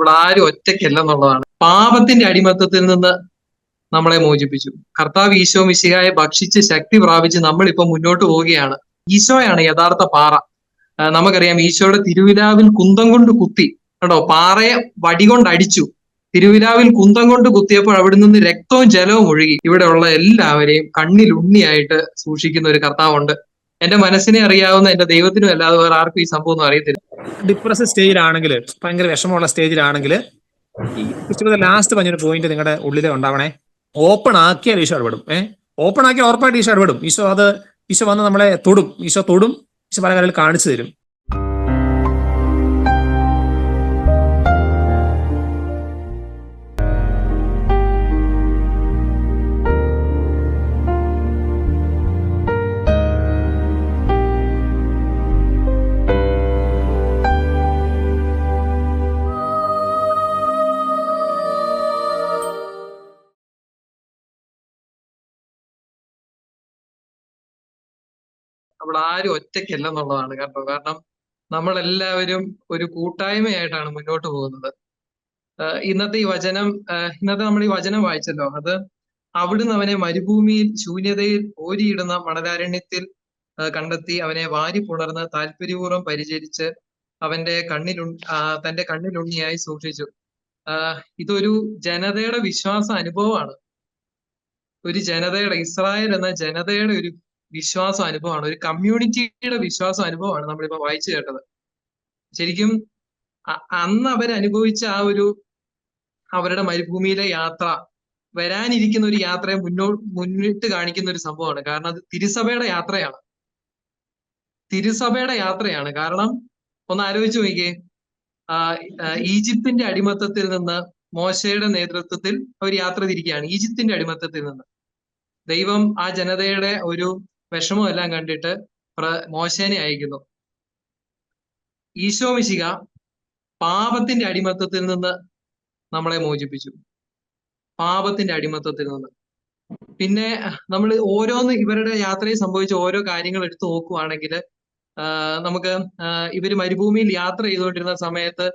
അവിടെ ആരും ഒറ്റയ്ക്കല്ലെന്നുള്ളതാണ് പാപത്തിന്റെ അടിമത്തത്തിൽ നിന്ന് നമ്മളെ മോചിപ്പിച്ചു. കർത്താവ് ഈശോ മിശിഹായെ ഭക്ഷിച്ച് ശക്തി പ്രാപിച്ച് നമ്മൾ ഇപ്പൊ മുന്നോട്ട് പോവുകയാണ്. ഈശോയാണ് യഥാർത്ഥ പാറ. നമുക്കറിയാം ഈശോയുടെ തിരുവിലാവിൽ കുന്തം കൊണ്ട് കുത്തി. കേട്ടോ പാറയെ വടികൊണ്ട് അടിച്ചു. തിരുവിലാവിൽ കുന്തം കൊണ്ട് കുത്തിയപ്പോൾ അവിടെ നിന്ന് രക്തവും ജലവും ഒഴുകി. ഇവിടെയുള്ള എല്ലാവരെയും കണ്ണിൽ ഉണ്ണിയായിട്ട് സൂക്ഷിക്കുന്ന ഒരു കർത്താവുണ്ട്. എന്റെ മനസ്സിനെ അറിയാവുന്ന എന്റെ ദൈവത്തിനും അല്ലാതെ വേറെ ആർക്കും ഈ സംഭവം ഒന്നും അറിയത്തില്ല. ഡിപ്രസ് സ്റ്റേജിലാണെങ്കിൽ ഭയങ്കര വിഷമമുള്ള സ്റ്റേജിലാണെങ്കിൽ ഈ ലാസ്റ്റ് പറഞ്ഞൊരു പോയിന്റ് നിങ്ങളുടെ ഉള്ളിൽ ഉണ്ടാവണേ. ഓപ്പൺ ആക്കിയാൽ ഈശോ ഇടപെടും. ഏഹ് ഓപ്പൺ ആക്കിയാൽ ഉറപ്പായിട്ട് ഈശോ ഇടപെടും. ഈശോ അത് ഈശോ വന്ന് നമ്മളെ തൊടും. ഈശോ തൊടും. ഈശോ പല കാര്യങ്ങൾ കാണിച്ചു തരും. അവിടെ ആരും ഒറ്റയ്ക്കല്ലെന്നുള്ളതാണ് കേട്ടോ കാരണം നമ്മളെല്ലാവരും ഒരു കൂട്ടായ്മയായിട്ടാണ് മുന്നോട്ട് പോകുന്നത്. ഇന്നത്തെ ഈ വചനം ഇന്നത്തെ നമ്മൾ ഈ വചനം വായിച്ചല്ലോ. അത് അവിടുന്ന് അവനെ മരുഭൂമിയിൽ ശൂന്യതയിൽ ഓരിയിടുന്ന മണലാരണ്യത്തിൽ കണ്ടെത്തി അവനെ വാരി പുണർന്ന് താല്പര്യപൂർവം പരിചരിച്ച് അവന്റെ കണ്ണിലു തന്റെ കണ്ണിലുണ്ണിയായി സൂക്ഷിച്ചു. ഇതൊരു ജനതയുടെ വിശ്വാസ അനുഭവമാണ്. ഒരു ജനതയുടെ ഇസ്രായേൽ എന്ന ജനതയുടെ ഒരു വിശ്വാസ അനുഭവമാണ് ഒരു കമ്മ്യൂണിറ്റിയുടെ വിശ്വാസ അനുഭവമാണ് നമ്മളിപ്പോ വായിച്ചു കേട്ടത്. ശരിക്കും അന്ന് അവരനുഭവിച്ച ആ ഒരു അവരുടെ മരുഭൂമിയിലെ യാത്ര വരാനിരിക്കുന്ന ഒരു യാത്രയെ മുന്നോ മുന്നിട്ട് കാണിക്കുന്ന ഒരു സംഭവമാണ്. കാരണം അത് തിരുസഭയുടെ യാത്രയാണ്. തിരുസഭയുടെ യാത്രയാണ്. കാരണം ഒന്ന് ആലോചിച്ച് നോക്കിയേ ഈജിപ്തിന്റെ അടിമത്തത്തിൽ നിന്ന് മോശയുടെ നേതൃത്വത്തിൽ അവർ യാത്ര തിരിക്കുകയാണ്. ഈജിപ്തിന്റെ അടിമത്തത്തിൽ നിന്ന്. ദൈവം ആ ജനതയുടെ ഒരു വിഷമം എല്ലാം കണ്ടിട്ട് മോശേനെ അയക്കുന്നു. ഈശോ മിശിക പാപത്തിന്റെ അടിമത്തത്തിൽ നിന്ന് നമ്മളെ മോചിപ്പിച്ചു. പാപത്തിന്റെ അടിമത്തത്തിൽ നിന്ന്. പിന്നെ നമ്മൾ ഓരോന്ന് ഇവരുടെ യാത്രയിൽ സംഭവിച്ച ഓരോ കാര്യങ്ങൾ എടുത്തു നോക്കുവാണെങ്കിൽ നമുക്ക് ഇവർ മരുഭൂമിയിൽ യാത്ര ചെയ്തുകൊണ്ടിരുന്ന സമയത്ത്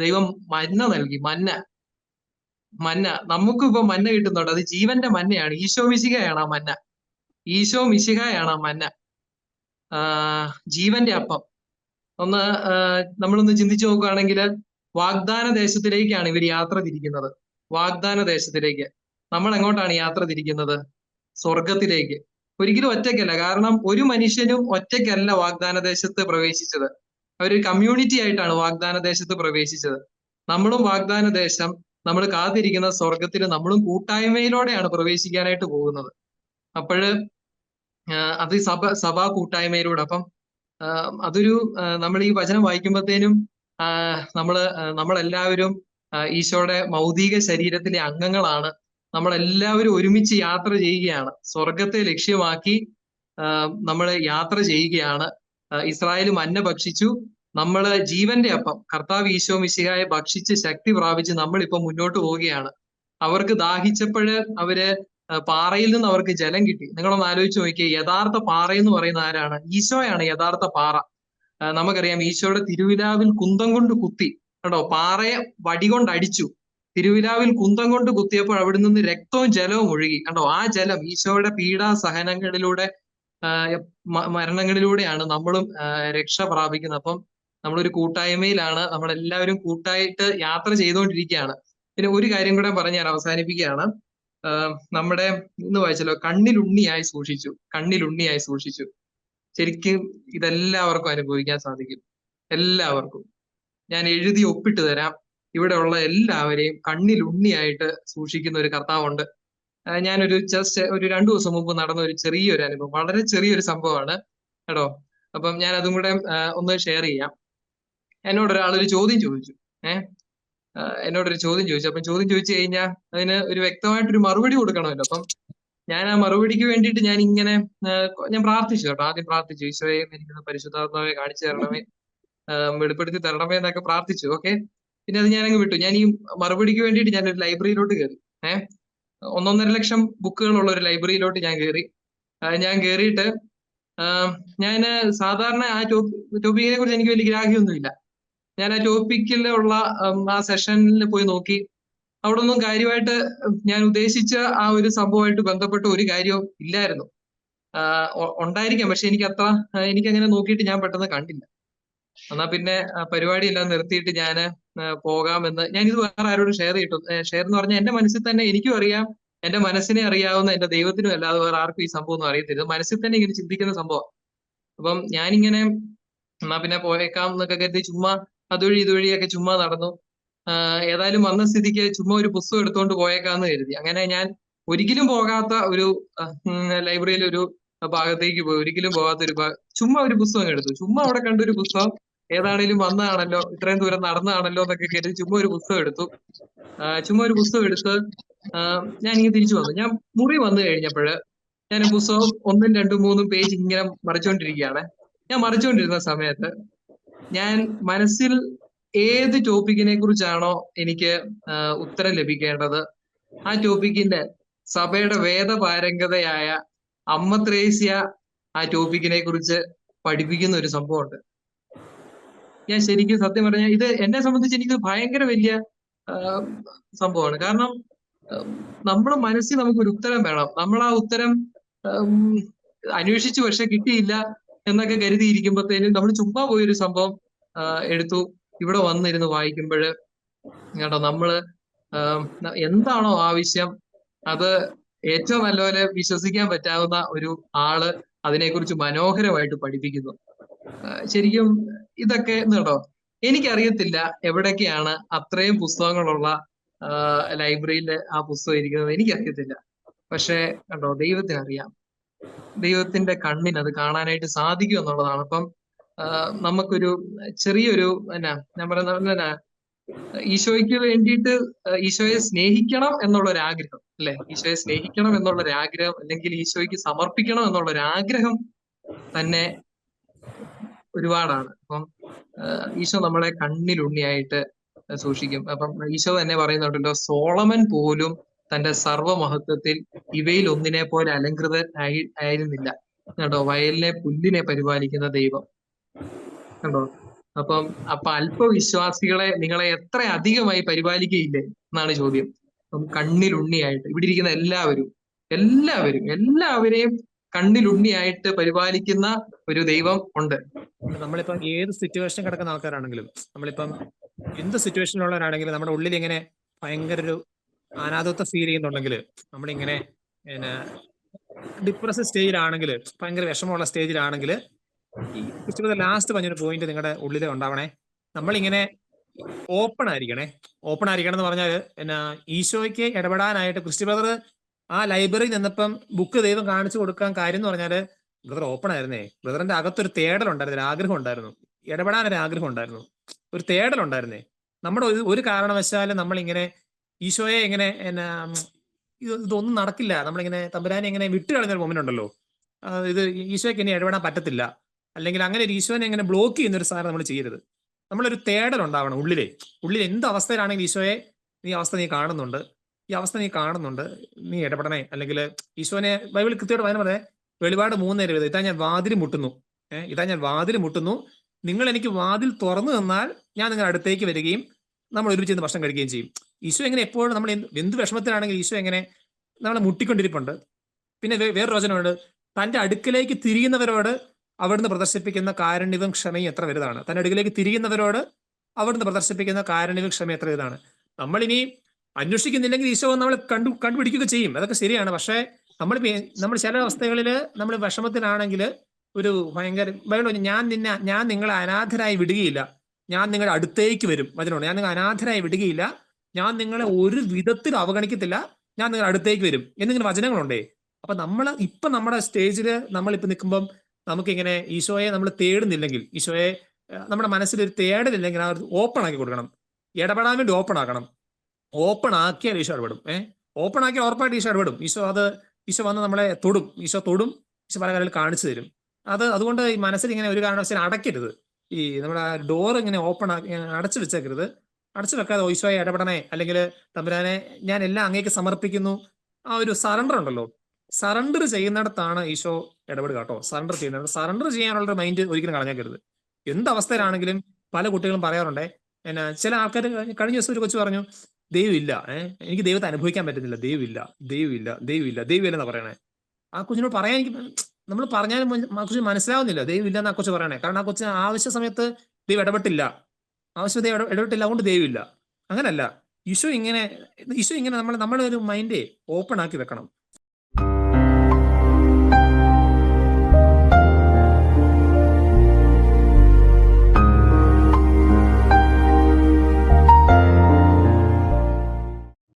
ദൈവം മന്ന നൽകി. മന്ന. മന്ന. നമുക്കും ഇപ്പൊ മന്ന കിട്ടുന്നുണ്ട്. അത് ജീവന്റെ മന്നയാണ്. ഈശോമിശികയാണ് ആ മന്ന. ഈശോ മിശിഹായാണ് ആ മന്ന ജീവന്റെ അപ്പം. ഒന്ന് നമ്മളൊന്ന് ചിന്തിച്ചു നോക്കുകയാണെങ്കിൽ വാഗ്ദാന ദേശത്തിലേക്കാണ് ഇവർ യാത്ര തിരിക്കുന്നത്. വാഗ്ദാന ദേശത്തിലേക്ക്. നമ്മൾ എങ്ങോട്ടാണ് യാത്ര തിരിക്കുന്നത്? സ്വർഗത്തിലേക്ക് ഒരിക്കലും ഒറ്റയ്ക്കല്ല. കാരണം ഒരു മനുഷ്യനും ഒറ്റയ്ക്കല്ല വാഗ്ദാന ദേശത്ത് പ്രവേശിച്ചത്. അവരൊരു കമ്മ്യൂണിറ്റി ആയിട്ടാണ് വാഗ്ദാന ദേശത്ത് പ്രവേശിച്ചത്. നമ്മളും വാഗ്ദാന ദേശം നമ്മൾ കാത്തിരിക്കുന്ന സ്വർഗത്തിൽ നമ്മളും കൂട്ടായ്മയിലൂടെയാണ് പ്രവേശിക്കാനായിട്ട് പോകുന്നത്. അപ്പോഴ് ആഹ് അത് സഭ സഭാ കൂട്ടായ്മയിലൂടെ. അപ്പം അതൊരു നമ്മൾ ഈ വചനം വായിക്കുമ്പോഴത്തേനും നമ്മൾ നമ്മൾ നമ്മളെല്ലാവരും ഈശോയുടെ മൗതിക ശരീരത്തിലെ അംഗങ്ങളാണ്. നമ്മളെല്ലാവരും ഒരുമിച്ച് യാത്ര ചെയ്യുകയാണ്. സ്വർഗത്തെ ലക്ഷ്യമാക്കി നമ്മൾ യാത്ര ചെയ്യുകയാണ്. ഇസ്രായേൽ മന്ന ഭക്ഷിച്ചു. നമ്മൾ ജീവന്റെ അപ്പം കർത്താവ് ഈശോ മിശിഹായെ ഭക്ഷിച്ച് ശക്തി പ്രാപിച്ച് നമ്മളിപ്പോൾ മുന്നോട്ട് പോവുകയാണ്. അവർക്ക് ദാഹിച്ചപ്പോഴ് അവർ പാറയിൽ നിന്ന് അവർക്ക് ജലം കിട്ടി. നിങ്ങളൊന്ന് ആലോചിച്ച് നോക്കിയേ യഥാർത്ഥ പാറ എന്ന് പറയുന്ന ആരാണ്? ഈശോയാണ് യഥാർത്ഥ പാറ. നമുക്കറിയാം ഈശോയുടെ തിരുവിലാവിൽ കുന്തം കൊണ്ട് കുത്തി. കേട്ടോ പാറയെ വടികൊണ്ട് അടിച്ചു. തിരുവിലാവിൽ കുന്തം കൊണ്ട് കുത്തിയപ്പോൾ അവിടെ നിന്ന് രക്തവും ജലവും ഒഴുകി. കണ്ടോ? ആ ജലം ഈശോയുടെ പീഡാ സഹനങ്ങളിലൂടെ ആഹ് മരണങ്ങളിലൂടെയാണ് നമ്മളും രക്ഷ പ്രാപിക്കുന്നത്. അപ്പം നമ്മളൊരു കൂട്ടായ്മയിലാണ് നമ്മളെല്ലാവരും കൂട്ടായിട്ട് യാത്ര ചെയ്തുകൊണ്ടിരിക്കുകയാണ്. പിന്നെ ഒരു കാര്യം കൂടെ പറഞ്ഞ് ഞാൻ അവസാനിപ്പിക്കുകയാണ്. നമ്മുടെ ഇന്ന് വായിച്ചല്ലോ കണ്ണിലുണ്ണിയായി സൂക്ഷിച്ചു. കണ്ണിലുണ്ണിയായി സൂക്ഷിച്ചു. ശരിക്കും ഇതെല്ലാവർക്കും അനുഭവിക്കാൻ സാധിക്കും. എല്ലാവർക്കും. ഞാൻ എഴുതി ഒപ്പിട്ട് തരാം. ഇവിടെയുള്ള എല്ലാവരെയും കണ്ണിലുണ്ണിയായിട്ട് സൂക്ഷിക്കുന്ന ഒരു കർത്താവുണ്ട്. ഞാനൊരു ജസ്റ്റ് ഒരു രണ്ടു ദിവസം മുമ്പ് നടന്ന ഒരു ചെറിയൊരു അനുഭവം. വളരെ ചെറിയൊരു സംഭവമാണ്. കേട്ടോ? അപ്പം ഞാൻ അതും കൂടെ ഒന്ന് ഷെയർ ചെയ്യാം. എന്നോട് ഒരാൾ ഒരു ചോദ്യം ചോദിച്ചു. ഏഹ് എന്നോടൊരു ചോദ്യം ചോദിച്ചു. അപ്പം ചോദ്യം ചോദിച്ചു കഴിഞ്ഞാൽ അതിന് ഒരു വ്യക്തമായിട്ടൊരു മറുപടി കൊടുക്കണമല്ലോ. അപ്പം ഞാൻ ആ മറുപടിക്ക് വേണ്ടിയിട്ട് ഞാൻ ഇങ്ങനെ ഞാൻ പ്രാർത്ഥിച്ചു കേട്ടോ. ആദ്യം പ്രാർത്ഥിച്ചു ഈശോയെ എനിക്കൊന്ന് പരിശുദ്ധാത്മാവെ കാണിച്ചു തരണമേ വെളിപ്പെടുത്തി തരണമേ എന്നൊക്കെ പ്രാർത്ഥിച്ചു. ഓക്കെ? പിന്നെ അത് ഞാനങ്ങ് വിട്ടു. ഞാൻ ഈ മറുപടിക്ക് വേണ്ടിയിട്ട് ഞാൻ ഒരു ലൈബ്രറിയിലോട്ട് കയറി. ഏഹ് ഒന്നൊന്നര ലക്ഷം ബുക്കുകളുള്ള ഒരു ലൈബ്രറിയിലോട്ട് ഞാൻ കയറി. ഞാൻ കയറിയിട്ട് ഞാൻ സാധാരണ ആ ടോപ്പിക്കിനെ കുറിച്ച് എനിക്ക് വലിയ ഗ്രാഹ്യമൊന്നുമില്ല. ഞാൻ ആ ടോപ്പിക്കിലുള്ള ആ സെഷനിൽ പോയി നോക്കി. അവിടെ ഒന്നും കാര്യമായിട്ട് ഞാൻ ഉദ്ദേശിച്ച ആ ഒരു സംഭവമായിട്ട് ബന്ധപ്പെട്ട ഒരു കാര്യവും ഇല്ലായിരുന്നു. ഉണ്ടായിരിക്കാം. പക്ഷെ എനിക്ക് അത്ര എനിക്ക് അങ്ങനെ നോക്കിയിട്ട് ഞാൻ പെട്ടെന്ന് കണ്ടില്ല. എന്നാ പിന്നെ പരിപാടി എല്ലാം നിർത്തിയിട്ട് ഞാൻ പോകാമെന്ന് ഞാൻ ഇത് വേറെ ആരോടും ഷെയർ ചെയ്തു ഷെയർ എന്ന് പറഞ്ഞാൽ എന്റെ മനസ്സിൽ തന്നെ എനിക്കും അറിയാം. എന്റെ മനസ്സിനെ അറിയാവുന്ന എന്റെ ദൈവത്തിനും അല്ലാതെ വേറെ ആർക്കും ഈ സംഭവം ഒന്നും അറിയത്തില്ല മനസ്സിൽ തന്നെ ഇങ്ങനെ ചിന്തിക്കുന്ന സംഭവം. അപ്പം ഞാനിങ്ങനെ എന്നാ പിന്നെ പോയേക്കാം എന്നൊക്കെ കരുതി ചുമ്മാ അതുവഴി ഇതുവഴിയൊക്കെ ചുമ്മാ നടന്നു. ഏതായാലും വന്ന സ്ഥിതിക്ക് ചുമ്മാ ഒരു പുസ്തകം എടുത്തുകൊണ്ട് പോയേക്കാന്ന് കരുതി. അങ്ങനെ ഞാൻ ഒരിക്കലും പോകാത്ത ഒരു ലൈബ്രറിയിൽ ഒരു ഭാഗത്തേക്ക് പോയി. ഒരിക്കലും പോകാത്ത ഒരു ഭാഗം ചുമ്മാ ഒരു പുസ്തകം എടുത്തു. ചുമ്മാ അവിടെ കണ്ടൊരു പുസ്തകം ഏതാണേലും വന്നതാണല്ലോ ഇത്രയും ദൂരം നടന്നതാണല്ലോ എന്നൊക്കെ കരുതി ചുമ്മാ ഒരു പുസ്തകം എടുത്തു. ചുമ്മാ ഒരു പുസ്തകം എടുത്ത് ഞാൻ ഇങ്ങനെ തിരിച്ചു വന്നു. ഞാൻ മുറി വന്നു കഴിഞ്ഞപ്പോൾ ഞാൻ പുസ്തകം ഒന്നും രണ്ടും മൂന്നും പേജ് ഇങ്ങനെ മറിച്ചുകൊണ്ടിരിക്കുകയാണ് ഞാൻ മറിച്ചുകൊണ്ടിരുന്ന സമയത്ത് ഞാൻ മനസ്സിൽ ഏത് ടോപ്പിക്കിനെ കുറിച്ചാണോ എനിക്ക് ഉത്തരം ലഭിക്കേണ്ടത് ആ ടോപ്പിക്കിന്റെ സഭയുടെ വേദപാരംഗതയായ അമ്മ ത്രേസ്യ ആ ടോപ്പിക്കിനെ കുറിച്ച് പഠിപ്പിക്കുന്ന ഒരു സംഭവമുണ്ട്. ഞാൻ ശരിക്കും സത്യം പറഞ്ഞാൽ ഇത് എന്നെ സംബന്ധിച്ച് എനിക്ക് ഭയങ്കര വലിയ സംഭവമാണ്. കാരണം നമ്മുടെ മനസ്സിൽ നമുക്കൊരു ഉത്തരം വേണം. നമ്മൾ ആ ഉത്തരം അന്വേഷിച്ചു പക്ഷെ കിട്ടിയില്ല. എന്നൊക്കെ കരുതിയിരിക്കുമ്പോഴത്തേനും നമ്മൾ ചുമ്മാ പോയൊരു സംഭവം എടുത്തു. ഇവിടെ വന്നിരുന്ന് വായിക്കുമ്പോൾ കേട്ടോ നമ്മൾ എന്താണോ ആവശ്യം അത് ഏറ്റവും നല്ലപോലെ വിശ്വസിക്കാൻ പറ്റാവുന്ന ഒരു ആൾ അതിനെക്കുറിച്ച് മനോഹരമായിട്ട് പഠിപ്പിക്കുന്നു. ശരിക്കും ഇതൊക്കെ കേട്ടോ എനിക്കറിയത്തില്ല എവിടൊക്കെയാണ് അത്രയും പുസ്തകങ്ങളുള്ള ലൈബ്രറിയിൽ ആ പുസ്തകം ഇരിക്കുന്നത്. എനിക്കറിയത്തില്ല. പക്ഷേ കണ്ടോ ദൈവത്തിന് അറിയാം ദൈവത്തിന്റെ കണ്ണിന് അത് കാണാനായിട്ട് സാധിക്കും എന്നുള്ളതാണ്. അപ്പം നമുക്കൊരു ചെറിയൊരു എന്നാ ഞാൻ പറയുന്ന എന്നാ ഈശോയ്ക്ക് വേണ്ടിയിട്ട് ഈശോയെ സ്നേഹിക്കണം എന്നുള്ള ഒരു ആഗ്രഹം അല്ലെ? ഈശോയെ സ്നേഹിക്കണം എന്നുള്ള ഒരു ആഗ്രഹം അല്ലെങ്കിൽ ഈശോയ്ക്ക് സമർപ്പിക്കണം എന്നുള്ള ഒരു ആഗ്രഹം തന്നെ ഒരുപാടാണ്. അപ്പം ഈശോ നമ്മളെ കണ്ണിലുണ്ണിയായിട്ട് സൂക്ഷിക്കും. അപ്പം ഈശോ തന്നെ പറയുന്നുണ്ടല്ലോ സോളമൻ പോലും തന്റെ സർവമഹത്വത്തിൽ ഇവയിൽ ഒന്നിനെ പോലെ അലങ്കൃത ആയി ആയിരുന്നില്ല. കേട്ടോ വയലിനെ പുല്ലിനെ പരിപാലിക്കുന്ന ദൈവം. കണ്ടോ? അപ്പം അപ്പൊ അല്പവിശ്വാസികളെ നിങ്ങളെ എത്ര അധികമായി പരിപാലിക്കുകയില്ലേ എന്നാണ് ചോദ്യം. കണ്ണിലുണ്ണിയായിട്ട് ഇവിടെ ഇരിക്കുന്ന എല്ലാവരും എല്ലാവരും എല്ലാവരെയും കണ്ണിലുണ്ണിയായിട്ട് പരിപാലിക്കുന്ന ഒരു ദൈവം ഉണ്ട്. നമ്മളിപ്പം ഏത് സിറ്റുവേഷൻ കിടക്കുന്ന ആൾക്കാരാണെങ്കിലും നമ്മളിപ്പം എന്ത് സിറ്റുവേഷനിലുള്ളവരാണെങ്കിലും നമ്മുടെ ഉള്ളിൽ ഇങ്ങനെ ഭയങ്കര ഒരു അനാഥത്വം ഫീൽ ചെയ്യുന്നുണ്ടെങ്കിൽ നമ്മളിങ്ങനെ പിന്നെ ഡിപ്രസ് സ്റ്റേജിലാണെങ്കിൽ ഭയങ്കര വിഷമമുള്ള സ്റ്റേജിലാണെങ്കിൽ ഈ ലാസ്റ്റ് പറഞ്ഞൊരു പോയിന്റ് നിങ്ങളുടെ ഉള്ളിൽ ഉണ്ടാവണേ. നമ്മളിങ്ങനെ ഓപ്പൺ ആയിരിക്കണേ. ഓപ്പൺ ആയിരിക്കണം എന്ന് പറഞ്ഞാൽ പിന്നെ ഈശോയ്ക്ക് ഇടപെടാനായിട്ട് ക്രിസ്റ്റി ബ്രദർ ആ ലൈബ്രറി നിന്നപ്പം ബുക്ക് ദൈവം കാണിച്ചു കൊടുക്കാൻ കാര്യം എന്ന് പറഞ്ഞാൽ ബ്രദർ ഓപ്പൺ ആയിരുന്നേ. ബ്രദറിന്റെ അകത്തൊരു തേടൽ ഉണ്ടായിരുന്നു. ആഗ്രഹം ഉണ്ടായിരുന്നു. ഇടപെടാൻ ഒരു ആഗ്രഹം ഉണ്ടായിരുന്നു. ഒരു തേടൽ ഉണ്ടായിരുന്നേ. നമ്മുടെ ഒരു ഒരു കാരണവശാലും നമ്മളിങ്ങനെ ഈശോയെ എങ്ങനെ എന്നാ ഇതൊന്നും നടക്കില്ല. നമ്മളിങ്ങനെ തമ്പുരാനെ എങ്ങനെ വിട്ട് ഒരു മൊമെന്റ് ഉണ്ടല്ലോ. ഇത് ഈശോയ്ക്ക് ഇനി ഇടപെടാൻ പറ്റത്തില്ല. അല്ലെങ്കിൽ അങ്ങനെ ഒരു ഈശോനെ എങ്ങനെ ബ്ലോക്ക് ചെയ്യുന്ന ഒരു സാധനം നമ്മൾ ചെയ്യരുത്. നമ്മളൊരു തേടൽ ഉണ്ടാവണം ഉള്ളിലെ. ഉള്ളിൽ എന്ത് അവസ്ഥയിലാണെങ്കിൽ ഈശോയെ നീ അവസ്ഥ നീ കാണുന്നുണ്ട്. ഈ അവസ്ഥ നീ കാണുന്നുണ്ട്. നീ ഇടപെടണേ. അല്ലെങ്കിൽ ഈശോനെ ബൈബിൾ കൃത്യമായിട്ട് പറയാൻ പറയാം വെളിപാട് മൂന്ന് ഇരുപത് ഇതാ ഞാൻ വാതിൽ മുട്ടുന്നു. ഏഹ് ഇതാ ഞാൻ വാതിൽ മുട്ടുന്നു. നിങ്ങൾ എനിക്ക് വാതിൽ തുറന്നു തന്നാൽ ഞാൻ നിങ്ങളുടെ അടുത്തേക്ക് വരികയും നമ്മൾ ഒരുമിച്ച് ഭക്ഷണം കഴിക്കുകയും ചെയ്യും. ഈശോ എങ്ങനെ എപ്പോഴും നമ്മൾ എന്ത് വിഷമത്തിലാണെങ്കിൽ ഈശോ എങ്ങനെ നമ്മളെ മുട്ടിക്കൊണ്ടിരിപ്പുണ്ട്. പിന്നെ വേറൊരു വചനമുണ്ട് തന്റെ അടുക്കിലേക്ക് തിരിയുന്നവരോട് അവിടുന്ന് പ്രദർശിപ്പിക്കുന്ന കാരുണ്യവും ക്ഷമയും എത്ര വലുതാണ്. തന്റെ അടുക്കിലേക്ക് തിരിയുന്നവരോട് അവിടുന്ന് പ്രദർശിപ്പിക്കുന്ന കാരുണ്യവും ക്ഷമയും എത്ര വലുതാണ്. നമ്മളിനി അന്വേഷിക്കുന്നില്ലെങ്കിൽ ഈശോ നമ്മൾ കണ്ടു കണ്ടുപിടിക്കുക ചെയ്യും. അതൊക്കെ ശരിയാണ്. പക്ഷേ നമ്മൾ നമ്മൾ ചില അവസ്ഥകളിൽ നമ്മൾ വിഷമത്തിലാണെങ്കിൽ ഒരു ഭയങ്കര ഞാൻ നിന്നെ ഞാൻ നിങ്ങളെ അനാഥരായി വിടുകയില്ല. ഞാൻ നിങ്ങളുടെ അടുത്തേക്ക് വരും. വചനമാണ്. ഞാൻ നിങ്ങൾ അനാഥരായി വിടുകയില്ല. ഞാൻ നിങ്ങളെ ഒരു വിധത്തിൽ അവഗണിക്കത്തില്ല. ഞാൻ നിങ്ങളുടെ അടുത്തേക്ക് വരും. എന്നിങ്ങനെ വചനങ്ങളുണ്ടേ. അപ്പൊ നമ്മൾ ഇപ്പൊ നമ്മുടെ സ്റ്റേജിൽ നമ്മൾ നമ്മളിപ്പോ നിൽക്കുമ്പം നമുക്കിങ്ങനെ ഈശോയെ നമ്മൾ തേടുന്നില്ലെങ്കിൽ ഈശോയെ നമ്മുടെ മനസ്സിൽ ഒരു തേടലില്ലെങ്കിൽ ആ ഓപ്പൺ ആക്കി കൊടുക്കണം. ഇടപെടാൻ വേണ്ടി ഓപ്പൺ ആക്കണം ഓപ്പൺ ആക്കിയാൽ ഈശോ ഇടപെടും. ഏഹ് ഓപ്പൺ ആക്കിയാൽ ഉറപ്പായിട്ട് ഈശോ ഇടപെടും. ഈശോ അത് ഈശോ വന്ന് നമ്മളെ തൊടും. ഈശോ തൊടും. ഈശോ പല കാര്യങ്ങൾ കാണിച്ചു തരും. അത് അതുകൊണ്ട് ഈ മനസ്സിൽ ഇങ്ങനെ ഒരു കാരണവശാലും അടയ്ക്കരുത്. ഈ നമ്മുടെ ഡോർ ഇങ്ങനെ ഓപ്പൺ ആക്കി അടച്ചു വെച്ചേക്കരുത്. അടച്ചു വെക്കാതെ "ഓ, ഈശോയെ ഇടപെടണേ. അല്ലെങ്കിൽ തമ്പുരാനെ ഞാൻ എല്ലാം അങ്ങേക്ക് സമർപ്പിക്കുന്നു. ആ ഒരു സറണ്ടർ ഉണ്ടല്ലോ. സറണ്ടർ ചെയ്യുന്നിടത്താണ് ഈശോ ഇടപെടുക കേട്ടോ. സറണ്ടർ ചെയ്യുന്നത് സറണ്ടർ ചെയ്യാനുള്ള ഒരു മൈൻഡ് ഒരിക്കലും കളഞ്ഞേക്കരുത്. എന്ത് അവസ്ഥയിലാണെങ്കിലും പല കുട്ടികളും പറയാറുണ്ടേ. എന്നെ ചില ആൾക്കാർ കഴിഞ്ഞ ദിവസം ഒരു കൊച്ചു പറഞ്ഞു ദൈവമില്ല ഏഹ് എനിക്ക് ദൈവത്തെ അനുഭവിക്കാൻ പറ്റുന്നില്ല. ദൈവമില്ല ദൈവമില്ല ദൈവമില്ല ദൈവമില്ല എന്നാ പറയണേ. ആ കുഞ്ഞിനോട് പറയാൻ എനിക്ക് നമ്മൾ പറഞ്ഞാലും ആ മനസ്സിലാവുന്നില്ല. ദൈവമില്ല എന്നാ കൊച്ചു പറയണേ. കാരണം ആ കൊച്ചിന് ആവശ്യ സമയത്ത് ദൈവം ഇടപെട്ടില്ല. ആവശ്യം ദൈവം ഇട- ഇടപെട്ടില്ല. അതുകൊണ്ട് ദൈവമില്ല അങ്ങനല്ല. ഈശോ ഇങ്ങനെ ഈശോ ഇങ്ങനെ നമ്മൾ നമ്മുടെ മൈൻഡേ ഓപ്പൺ ആക്കി വെക്കണം.